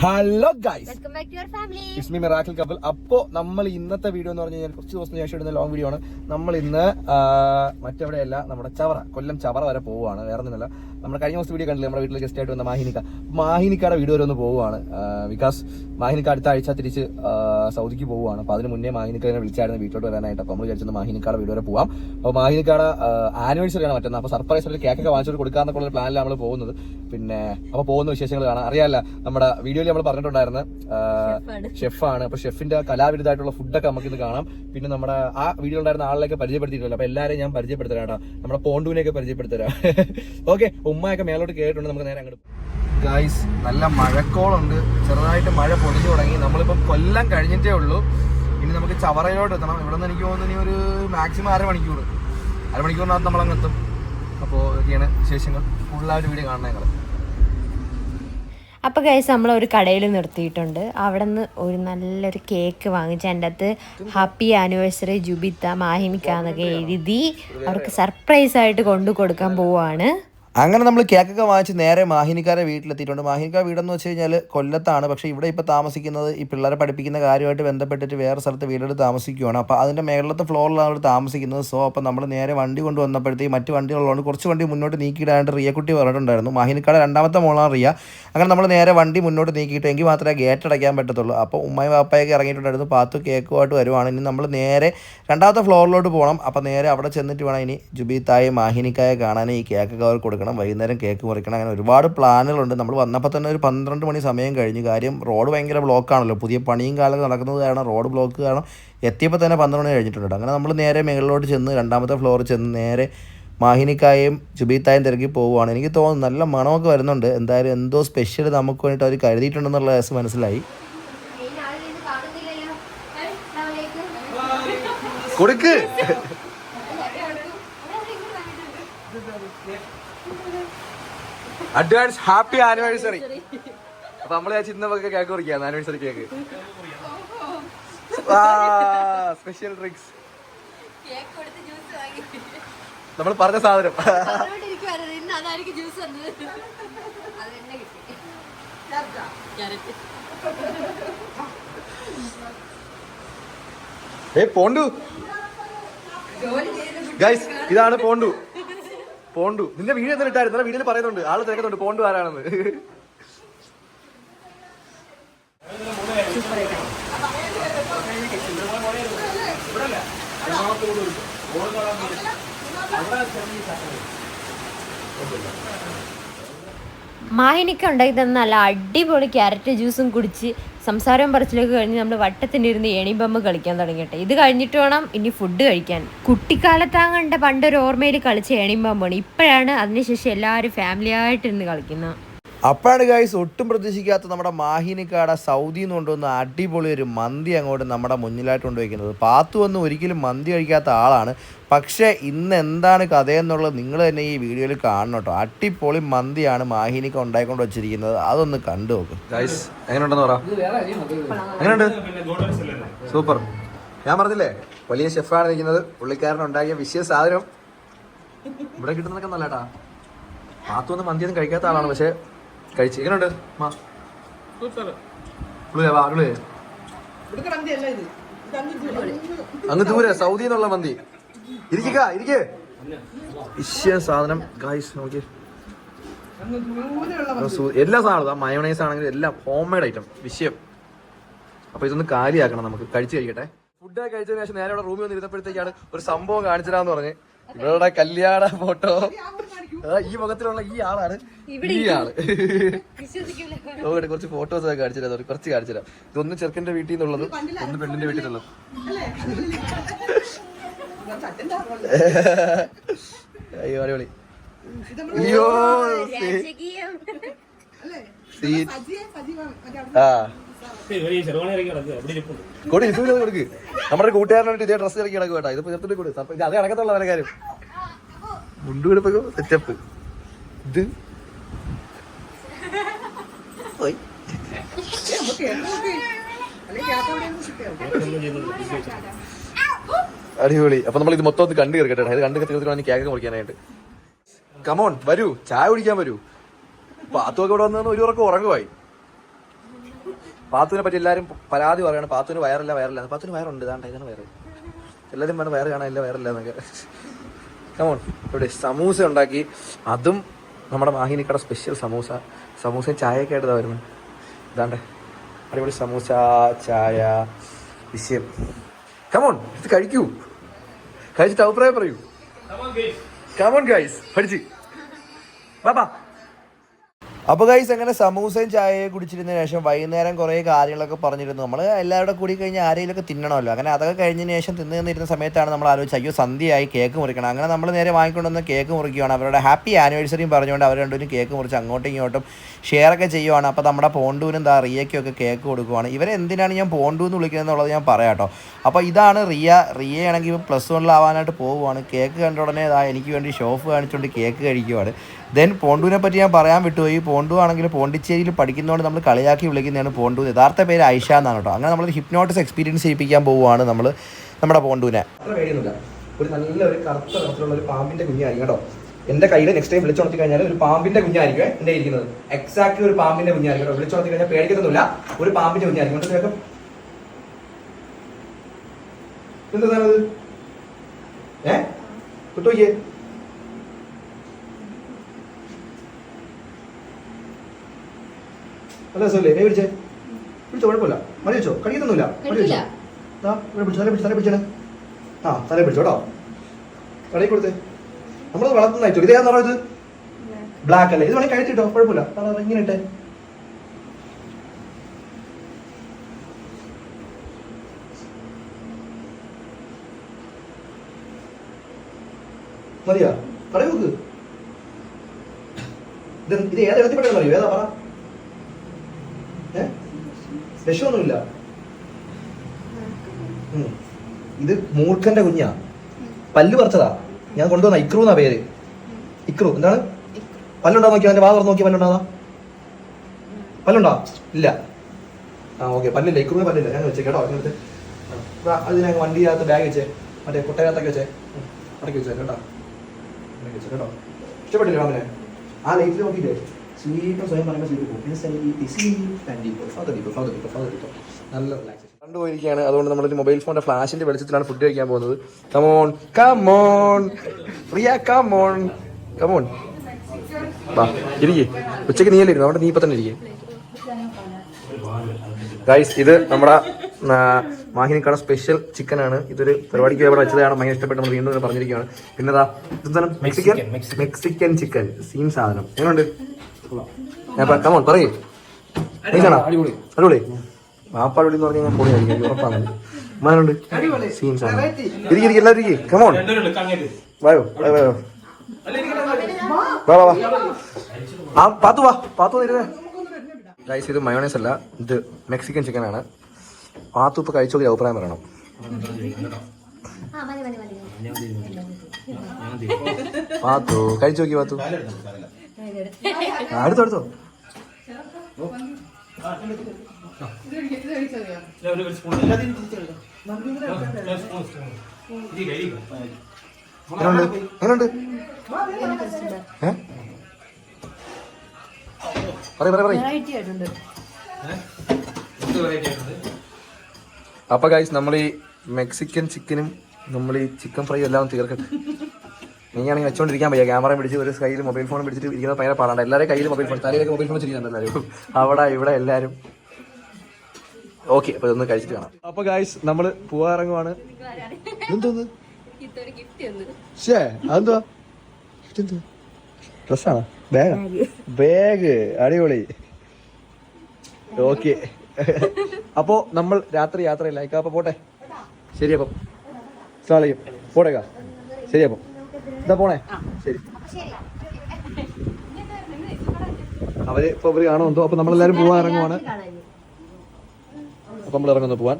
Hello guys welcome back to your family it's me miracle couple അപ്പോ നമ്മൾ ഇന്നത്തെ video എന്ന് പറഞ്ഞു കഴിഞ്ഞാൽ കുറച്ച് ദിവസത്തിന് ശേഷം ഇടുന്ന ലോങ് വീഡിയോ ആണ്. നമ്മൾ ഇന്ന് മറ്റെവിടെയല്ല നമ്മുടെ ചവറ കൊല്ലം ചവറ വരെ പോവുകയാണ്. വേറെ ഒന്നുമല്ല. നമ്മുടെ കഴിഞ്ഞ ദിവസം വീഡിയോ കണ്ടില്ലേ? നമ്മുടെ വീട്ടിൽ ഗസ്റ്റ് ആയിട്ട് വന്ന മാഹിനിക്ക. മാഹിനിക്കയുടെ വീഡിയോ വരെ ഒന്ന് പോവുകയാണ്. ബിക്കോസ് മാഹിനിക്ക അടുത്ത ആഴ്ച തിരിച്ച് സൗദിക്ക് പോവുകയാണ്. അപ്പൊ അതിന് മുന്നേ മാഹിനിക്കനെ വിളിച്ചായിരുന്നു വീട്ടിലോട്ട് വരാനായിട്ട്. അപ്പൊ നമ്മൾ വിചാരിച്ചത് മാഹിനിക്കയുടെ വീഡിയോ വരെ പോവാം. അപ്പൊ മാഹിനിക്കയുടെ ആനിവേഴ്സറി ആണ് മറ്റന്നാ അപ്പൊ സർപ്രൈസ് ആയിട്ട് കേക്കൊക്കെ വാങ്ങിച്ചിട്ട് കൊടുക്കാന്നൊക്കെ പ്ലാനിലാണ് നമ്മൾ പോകുന്നത്. പിന്നെ അപ്പൊ പോകുന്ന വിശേഷങ്ങൾ കാണാം. അറിയാല്ല നമ്മുടെ വീഡിയോയിൽ നമ്മൾ പറഞ്ഞിട്ടുണ്ടായിരുന്നു ഷെഫാണ്. അപ്പൊ ഷെഫിന്റെ കലാവിരുദ്ധമായിട്ടുള്ള ഫുഡൊക്കെ നമുക്ക് ഇത് കാണാം. പിന്നെ നമ്മുടെ ആ വീഡിയോ ഉണ്ടായിരുന്ന ആളിലേക്ക് പരിചയപ്പെടുത്തിയിട്ടില്ല. അപ്പൊ എല്ലാരെയും ഞാൻ പരിചയപ്പെടുത്തരാം കേട്ടോ നമ്മുടെ പോണ്ടുവിനെയൊക്കെ പരിചയപ്പെടുത്തരാ. ഓക്കെ ഉമ്മയൊക്കെ മേലോട്ട് കേട്ടിട്ടുണ്ട് നമുക്ക് നേരെ അങ്ങോട്ട് ഗായ്സ് നല്ല മഴക്കോളുണ്ട്. ചെറുതായിട്ട് മഴ പൊടിഞ്ഞു തുടങ്ങി. നമ്മളിപ്പം കൊല്ലം കഴിഞ്ഞിട്ടേ ഉള്ളൂ. ഇനി നമുക്ക് ചവറയിലോട്ട് എത്തണം. ഇവിടെ നിന്ന് എനിക്ക് തോന്നുന്നു ഇനി ഒരു മാക്സിമം അരമണിക്കൂർ അരമണിക്കൂറിനകത്ത് നമ്മളങ്ങ് എത്തും. അപ്പോൾ ഇതൊക്കെയാണ് വിശേഷങ്ങൾ. ഫുള്ളായിട്ട് വീഡിയോ കാണണം ഞങ്ങൾ അപ്പോൾ ഗൈസ് നമ്മൾ ഒരു കടയിൽ നിർത്തിയിട്ടുണ്ട്. അവിടെ നിന്ന് ഒരു നല്ലൊരു കേക്ക് വാങ്ങിച്ച് എന്റെ അകത്ത് ഹാപ്പി ആനിവേഴ്സറി ജുബിത്ത മാഹിമിക്ക എന്നൊക്കെ എഴുതി അവർക്ക് സർപ്രൈസ് ആയിട്ട് കൊണ്ടു കൊടുക്കാൻ പോവാണ്. അങ്ങനെ നമ്മൾ കേക്കൊക്കെ വാങ്ങിച്ച് നേരെ മാഹിനിക്കാരെ വീട്ടിലെത്തിയിട്ടുണ്ട്. മാഹിനിക്കാർ വീടെന്ന് വെച്ച് കഴിഞ്ഞാൽ കൊല്ലത്താണ്. പക്ഷേ ഇവിടെ ഇപ്പോൾ താമസിക്കുന്നത് ഈ പിള്ളേരെ പഠിപ്പിക്കുന്ന കാര്യമായിട്ട് ബന്ധപ്പെട്ടിട്ട് വേറെ സ്ഥലത്ത് വീടെടുത്ത് താമസിക്കുകയാണ് അപ്പോൾ അതിന്റെ മേളിലത്തെ ഫ്ലോറിലാണ് അവർ താമസിക്കുന്നത്. സോ അപ്പോൾ നമ്മൾ നേരെ വണ്ടി കൊണ്ട് വന്നപ്പോഴത്തേക്ക് മറ്റ് വണ്ടികളുള്ളതുകൊണ്ട് കുറച്ച് വണ്ടി മുന്നോട്ട് നീക്കിയിടാനായിട്ട് റിയക്കുട്ടി പറഞ്ഞിട്ടുണ്ടായിരുന്നു. മാഹിനിക്കാട് രണ്ടാമത്തെ മോളാണ് റിയ. അങ്ങനെ നമ്മൾ നേരെ വണ്ടി മുന്നോട്ട് നീക്കിയിട്ട് എങ്കിൽ മാത്രമേ ഗേറ്റ് അടയ്ക്കാൻ പറ്റത്തുള്ളൂ. അപ്പോൾ ഉമ്മയും വാപ്പയൊക്കെ ഇറങ്ങിയിട്ടുണ്ടായിരുന്നു. പാത്തു കേക്കുമായിട്ട് വരുവാണ്. ഇനി നമ്മൾ നേരെ രണ്ടാമത്തെ ഫ്ലോറിലോട്ട് പോകണം. അപ്പോൾ നേരെ അവിടെ ചെന്നിട്ട് വേണം ഇനി ജുബീത്തായി മാഹിനിക്കായ കാണാൻ ഈ കേക്കൊക്കെ അവർ കൊടുക്കണം. വൈകുന്നേരം കേക്ക് മുറിക്കണം അങ്ങനെ ഒരുപാട് പ്ലാനുകളുണ്ട്. നമ്മൾ വന്നപ്പോൾ തന്നെ ഒരു പന്ത്രണ്ട് മണി സമയം കഴിഞ്ഞു. കാര്യം റോഡ് ഭയങ്കര ബ്ലോക്കാണല്ലോ പുതിയ പണിയും കാലം നടക്കുന്നത് കാരണം റോഡ് ബ്ലോക്ക് കാരണം എത്തിയപ്പോൾ തന്നെ പന്ത്രണ്ട് മണി കഴിഞ്ഞിട്ടുണ്ട്. അങ്ങനെ നമ്മൾ നേരെ മുകളിലോട്ട് ചെന്ന് രണ്ടാമത്തെ ഫ്ലോറിൽ ചെന്ന് നേരെ മാഹിനിക്കായും ജുബീത്തായും തിരക്കി പോവുകയാണ്. എനിക്ക് തോന്നുന്നു നല്ല മണമൊക്കെ വരുന്നുണ്ട്. എന്തായാലും എന്തോ സ്പെഷ്യൽ നമുക്ക് വേണ്ടിയിട്ട് അവർ കരുതിയിട്ടുണ്ടെന്നുള്ള കേസ് മനസ്സിലായി. കൊടുക്ക്. അഡ്വാൻസ് ഹാപ്പി ആനിവേഴ്സറി അപ്പൊ നമ്മൾ ഇന്നൊക്കെ കേക്ക് കുറിക്കാം. ആനിവേഴ്സറി കേക്ക് സ്പെഷ്യൽ ഡ്രിങ്ക്സ് നമ്മൾ പറഞ്ഞ സാധനം. ഏ പോണ്ടു. ഗൈസ് ഇതാണ് പോണ്ടു. പോണ്ടു. നിന്റെ വീഡിയോ എന്തെങ്കിലും ഇട്ടായിരുന്നു വീഡിയോയിൽ പറയുന്നുണ്ട്. ആൾ തിരക്കുന്നുണ്ട്. പോണ്ടു ആരാണെന്ന്. മാഹിനിക്ക ഉണ്ടാക്കി തന്ന നല്ല അടിപൊളി ക്യാരറ്റ് ജ്യൂസും കുടിച്ച് സംസാരം പറച്ചിലൊക്കെ കഴിഞ്ഞ് നമ്മൾ വട്ടത്തിന്റെ ഇരുന്ന് ഏണിബമ്പ് കളിക്കാൻ തുടങ്ങിയിട്ട്. ഇത് കഴിഞ്ഞിട്ട് വേണം ഇനി ഫുഡ് കഴിക്കാൻ. കുട്ടിക്കാലത്താങ്ങണ്ട പണ്ടൊരു ഓർമ്മയിൽ കളിച്ച എണിബമ്പാണ് ഇപ്പോഴാണ് അതിനുശേഷം എല്ലാവരും ഫാമിലിയായിട്ടിരുന്ന് കളിക്കുന്നത് അപ്പോഴാണ് ഗായ്സ് ഒട്ടും പ്രതീക്ഷിക്കാത്ത നമ്മുടെ മാഹിനിക്കാട സൗദിയിൽ നിന്ന് കൊണ്ടുവന്ന അടിപൊളി ഒരു മന്തി അങ്ങോട്ട് നമ്മുടെ മുന്നിലായിട്ട് കൊണ്ടുവയ്ക്കുന്നത് പാത്തു ഒന്നും ഒരിക്കലും മന്തി കഴിക്കാത്ത ആളാണ്. പക്ഷേ ഇന്ന് എന്താണ് കഥയെന്നുള്ളത് നിങ്ങൾ തന്നെ ഈ വീഡിയോയിൽ കാണണം കേട്ടോ. അടിപൊളി മന്തിയാണ് മാഹിനിക്ക് ഉണ്ടായിക്കൊണ്ട് വെച്ചിരിക്കുന്നത്. അതൊന്ന് കണ്ടു നോക്ക്. എങ്ങനെയുണ്ടെന്ന് പറ. എങ്ങനെയുണ്ട്? സൂപ്പർ. ഞാൻ പറഞ്ഞില്ലേ വലിയ ഷെഫാണ് നിൽക്കുന്നത് പുള്ളിക്കാരൻ ഉണ്ടാക്കിയ വിഷയ സാധനം ഇവിടെ കിട്ടുന്നതൊക്കെ നല്ല നല്ലട്ടാ പാത്തു ഒന്നും മന്തിയൊന്നും കഴിക്കാത്ത ആളാണ്. പക്ഷെ കഴിച്ച്. എങ്ങനെയുണ്ട് മാ. അരുളേ അങ്ങ് ദൂരെ സൗദി എന്നുള്ള മന്തി. ഇരിക്കുക ഇരിക്കേ. വിഷയ സാധനം. ഗായ്സ് നോക്കി എല്ലാ സാധനവും മയോണൈസ് ആണെങ്കിലും എല്ലാം ഹോം മെയ്ഡ് ഐറ്റം വിഷയം. അപ്പൊ ഇതൊന്ന് കാലിയാക്കണം നമുക്ക്. കഴിച്ചു കഴിക്കട്ടെ. ഫുഡ് കഴിച്ചതിന് ശേഷം നേരെ അവിടെ റൂമിൽ വന്ന് ഇരുന്നപ്പോഴത്തേക്കാണ് ഒരു സംഭവം കാണിച്ചതാന്ന് പറഞ്ഞ്. ഇവരുടെ കല്യാണ ഫോട്ടോ. ഈ മുഖത്തിലുള്ള ഈ ആളാണ് ഈ ആൾ. കുറച്ച് ഫോട്ടോസ് ഒക്കെ കാണിച്ചില്ല കുറച്ച് കാണിച്ചില്ല ഇതൊന്ന് ചെറുക്കന്റെ വീട്ടിൽ നിന്നുള്ളത് ഒന്ന് പെണ്ണിന്റെ വീട്ടിൽ നിന്നുള്ളത്. അയ്യോ അടിപൊളി. അയ്യോ സീ- ആ. കൊടു ഇത് കൊടുക്ക്. നമ്മുടെ കൂട്ടുകാരനായിട്ട് ഇതേ ഡ്രസ്സ് ഇറക്കി കിടക്കും കേട്ടോ. ഇതിപ്പോ ചേർത്തിട്ട് കൂടി ഇത് അത് അടക്കത്തുള്ള വല്ല കാര്യം. മുണ്ടു കൊടുപ്പോ സെറ്റപ്പ് ഇത്. അടിപൊളി. അപ്പൊ നമ്മൾ ഇത് മൊത്തം ഒന്ന് കണ്ടു കേട്ടോ. ഇത് കണ്ടു തീർത്തിട്ട് കേക്കൊക്കെ കേക്ക് മുറിക്കാനായിട്ട്. കമോൺ വരൂ. ചായ കുടിക്കാൻ വരൂ. പാത്തുമൊക്കെ ഇവിടെ വന്നു ഒരു ഉറക്കം ഉറങ്ങുമായി പാത്തുവിനെ പറ്റി എല്ലാവരും പരാതി പറയാണ്. പാത്തുവിന് വയറല്ല വയറല്ല. പാത്തുവിന് വയറുണ്ട്. ഇതാണ്ട് ഇതാണ് വയറ്. എല്ലാവരും വേണം വയറ് കാണാനില്ല വയറില്ല എന്നൊക്കെ. കമോൺ ഇവിടെ സമൂസ ഉണ്ടാക്കി. അതും നമ്മുടെ മാഹിനിക്കട സ്പെഷ്യൽ സമൂസ. സമൂസയും ചായയൊക്കെ ആയിട്ട് വരുന്നു ഇതാണ്ട് അടിപൊളി സമൂസ ചായ വിഷയം. കമോൺ ഇത് കഴിക്കൂ. കഴിച്ചിട്ട് അഭിപ്രായം പറയൂ. കമോൺ ഗൈസ് പഠിച്ച്. ബാബാ അപ്പോൾ ഗൈസ് അങ്ങനെ സമൂസയും ചായയും കുടിച്ചിരുന്ന ശേഷം വൈകുന്നേരം കുറേ കാര്യങ്ങളൊക്കെ പറഞ്ഞിരുന്നു. നമ്മൾ എല്ലാവരുടെ കൂടി കഴിഞ്ഞ് ആരെയിലൊക്കെ തിന്നണമല്ലോ. അങ്ങനെ അതൊക്കെ കഴിഞ്ഞതിന് ശേഷം തിന്നു നിന്നിരുന്ന സമയത്താണ് നമ്മൾ ആലോചിച്ച് അയ്യോ സന്ധ്യയായി കേക്ക് മുറിക്കണം. അങ്ങനെ നമ്മൾ നേരെ വാങ്ങിക്കൊണ്ടുവന്ന് കേക്ക് മുറിക്കുകയാണ് അവരുടെ ഹാപ്പി ആനിവേഴ്സറിയും പറഞ്ഞുകൊണ്ട് അവർ രണ്ടുപേരും കേക്ക് മുറിച്ച് അങ്ങോട്ടും ഇങ്ങോട്ടും ഷെയർ ഒക്കെ ചെയ്യുവാണ്. അപ്പോൾ നമ്മുടെ പോണ്ടൂനും എന്താ റിയയ്ക്കും ഒക്കെ കേക്ക് കൊടുക്കുവാണ്. ഇവരെ എന്തിനാണ് ഞാൻ പോണ്ടു എന്ന് വിളിക്കുന്നത് എന്നുള്ളത് ഞാൻ പറയാം കേട്ടോ. അപ്പോൾ ഇതാണ് റിയ. റിയ ആണെങ്കിൽ ഇപ്പോൾ പ്ലസ് വണ്ണിലാവാനായിട്ട് പോവുകയാണ് കേക്ക് കണ്ട ഉടനെ എനിക്ക് വേണ്ടി ഷോഫ് കാണിച്ചുകൊണ്ട് കേക്ക് കഴിക്കുവാണ്. ദെൻ പോണ്ടുവിനെ പറ്റി ഞാൻ പറയാൻ വിട്ടുപോയി പോണ്ടു ആണെങ്കിൽ പോണ്ടിച്ചേരിയിൽ പഠിക്കുന്നതുകൊണ്ട് നമ്മൾ കളിയാക്കി വിളിക്കുന്നതാണ് പോണ്ടു. യഥാർത്ഥ പേര് ഐഷ എന്നാണ് കേട്ടോ. അങ്ങനെ നമ്മൾ ഹിപ്നോട്ടിസ് എക്സ്പീരിയൻസ് ചെയ്യിപ്പിക്കാൻ പോവുകയാണ് നമ്മൾ നമ്മുടെ പോണ്ടുവിനെ. ഒരു നല്ല ഒരു കറുത്ത നിറത്തിലുള്ള ഒരു പാമ്പിന്റെ കുഞ്ഞായിരിക്കും കേട്ടോ. എന്റെ കയ്യിൽ നെക്സ്റ്റ് ടൈം വിളിച്ചുണർത്തി കഴിഞ്ഞാൽ ഒരു പാമ്പിന്റെ കുഞ്ഞായിരിക്കും എന്റെ ഇരിക്കുന്നത് എക്സാക്ട് ഒരു പാമ്പിന്റെ കുഞ്ഞായിരിക്കും കേട്ടോ. വിളിച്ചുണർത്തി കഴിഞ്ഞാൽ പേടിക്കത്തൊന്നുമില്ല. ഒരു പാമ്പിന്റെ കുഞ്ഞായിരിക്കും. എന്നിട്ട് വേഗം എന്താ? ഏ? കിട്ടുമോ നല്ല രസമല്ലേ മേ പിടിച്ചേ പിടിച്ചോ കുഴപ്പമില്ല. മതി വെച്ചോ കടിക്കത്തൊന്നുമില്ല മതി വെച്ചോ. ദാ, ഇവിടെ പിടിച്ചു തല പിടിച്ചു തല പിടിച്ചേ. ആ തല പിടിച്ചോ കേട്ടോ. കടയിൽ കൊടുത്തേ. നമ്മൾ വളർത്തുന്ന ഐറ്റം ഇത് ഏതാ നിറം ബ്ലാക്ക് അല്ലേ? ഇത് വേണമെങ്കിൽ കഴിച്ചിട്ടോ കുഴപ്പമില്ല. ദാ, ഇങ്ങനെ ഇട്ടേ. മതിയാ? നോക്ക്. ഇത് ഇത് ഏതാ എത്തിപ്പെട്ടെന്ന് അറിയോ ഏതാ പറ? വിഷമൊന്നുമില്ല. ഇത് മൂർഖന്റെ കുഞ്ഞാ. പല്ല് പറിച്ചതാ. ഞാൻ കൊണ്ടുവന്ന ഇക്രു എന്നാ പേര്. ഇക്രു. എന്താണ്? പല്ലുണ്ടോ നോക്കിയോ? അവന്റെ വാ തുറന്ന് നോക്കിയ പല്ലുണ്ടാ പല്ലുണ്ടോ? ഇല്ല. ആ ഓക്കെ. പല്ലില്ല. ഇക്രുവിന് പല്ലില്ല. ഞാൻ വെച്ചേ കേട്ടോ അതിനകത്ത്. അതിനെ വണ്ടിക്കകത്ത് ബാഗ് വെച്ചേ. മറ്റേ കുട്ടയകത്തൊക്കെ വെച്ചേ. അടക്കി വെച്ചേ കേട്ടോ. അടക്കി വെച്ചേ കേട്ടോ. ഇഷ്ടപ്പെട്ടില്ല അവനെ ആ ലൈറ്റിൽ നോക്കിയില്ലേ? സ്വീറ്റ് സ്വയം പറയുമ്പോൾ സ്വീറ്റ് പോകും പിന്നെ silly sleep and deep father deep father deep father deep നല്ല റിലാക്സേഷൻ കണ്ടുപോയിരിക്കുകയാണ്. അതുകൊണ്ട് നമ്മളൊരു മൊബൈൽ ഫോണിന്റെ ഫ്ലാഷിന്റെ വെളിച്ചത്തിലാണ് ഫുഡ് കഴിക്കാൻ പോകുന്നത്. Come on come on Priya come on come on വാ ഇരിക്കേ. ഉച്ചയ്ക്ക് നീയല്ലേ ഇരുന്നു? അവിടെ നീ ഇപ്പൊ തന്നെ ഇരിക്കേ. ഗൈസ് ഇത് നമ്മുടെ മാഹിനിക്കട സ്പെഷ്യൽ ചിക്കൻ ആണ്. ഇതൊരു പരിപാടിക്ക് ഇവിടെ വെച്ചതാണ്. ഭയങ്കര ഇഷ്ടപ്പെട്ട് നമ്മൾ വീണ്ടും പറഞ്ഞിരിക്കുകയാണ്. പിന്നെ മെക്സിക്കൻ മെക്സിക്കൻ ചിക്കൻ സീൻ സാധനം. എങ്ങനെയുണ്ട് ഞാൻ കമോൺ പറയേ. അടിപൊളി. അടിപൊളി. മാപ്പാടി എന്ന് പറഞ്ഞാൽ പൊളി ആയിരിക്കും ഉറപ്പാണ്. ഉമ്മാനുണ്ട് സീൻ ആണ്. ഇരിക്കും ഇരിക്കും എല്ലാവരും ഇരിക്കും. കമോൺ വായോ വായോ വാ. വാ വാ ആ പാത്തു വാ പാത്തു ഇരുന്നേ ഗൈസ് ഇത് മയോണൈസ് അല്ല ഇത് മെക്സിക്കൻ ചിക്കൻ ആണ്. പാത്തു ഇപ്പൊ കഴിച്ചു നോക്കി അഭിപ്രായം പറയണം. പാത്തു കഴിച്ചു നോക്കി പാത്തു എങ്ങനെയുണ്ട് ഏ? പറയ പറയ പറയ. അപ്പൊ ഗൈസ് നമ്മൾ ഈ മെക്സിക്കൻ ചിക്കനും നമ്മൾ ഈ ചിക്കൻ ഫ്രൈ എല്ലാം തീർക്കട്ടെ. നീയാണെങ്കിൽ വെച്ചോണ്ടിരിക്കാൻ വയ്യ. ക്യാമറ പിടിച്ച് ഒരു കയ്യിൽ മൊബൈൽ ഫോൺ പിടിച്ചിട്ട് ഇരിക്കുന്ന ഭയങ്കര പാടാണ്. എല്ലാവരും കയ്യിൽ മൊബൈൽ ഫോൺ തലയിലേക്ക് മൊബൈൽ ഫോൺ വെച്ചിരിക്കുന്നുണ്ട് എല്ലാവരും അവിടെ ഇവിടെ എല്ലാവരും ഓക്കെ അപ്പൊ ഇതൊന്ന് കഴിച്ചിട്ട് കാണാം. അപ്പൊ ഗായ്സ് നമ്മൾ പോവാ ഇറങ്ങുവാണ് എന്തോന്ന് അതെന്തുവാ ഡ്രസ്സാണോ? ബാഗ് ബാഗ് അടിപൊളി. ഓക്കെ. അപ്പോ നമ്മൾ രാത്രി യാത്രയില്ല? അപ്പൊ പോട്ടെ. ശരി അപ്പം. സ്ലാളിയും പോടേക്കാ ശരി അപ്പം. ഇതാ പോണേ. ശരി. അവർ ഇപ്പൊ അവർ കാണുമെന്തോ. അപ്പൊ നമ്മളെല്ലാരും പോവാൻ ഇറങ്ങുവാണ്. അപ്പൊ നമ്മൾ ഇറങ്ങുന്നു പോവാൻ.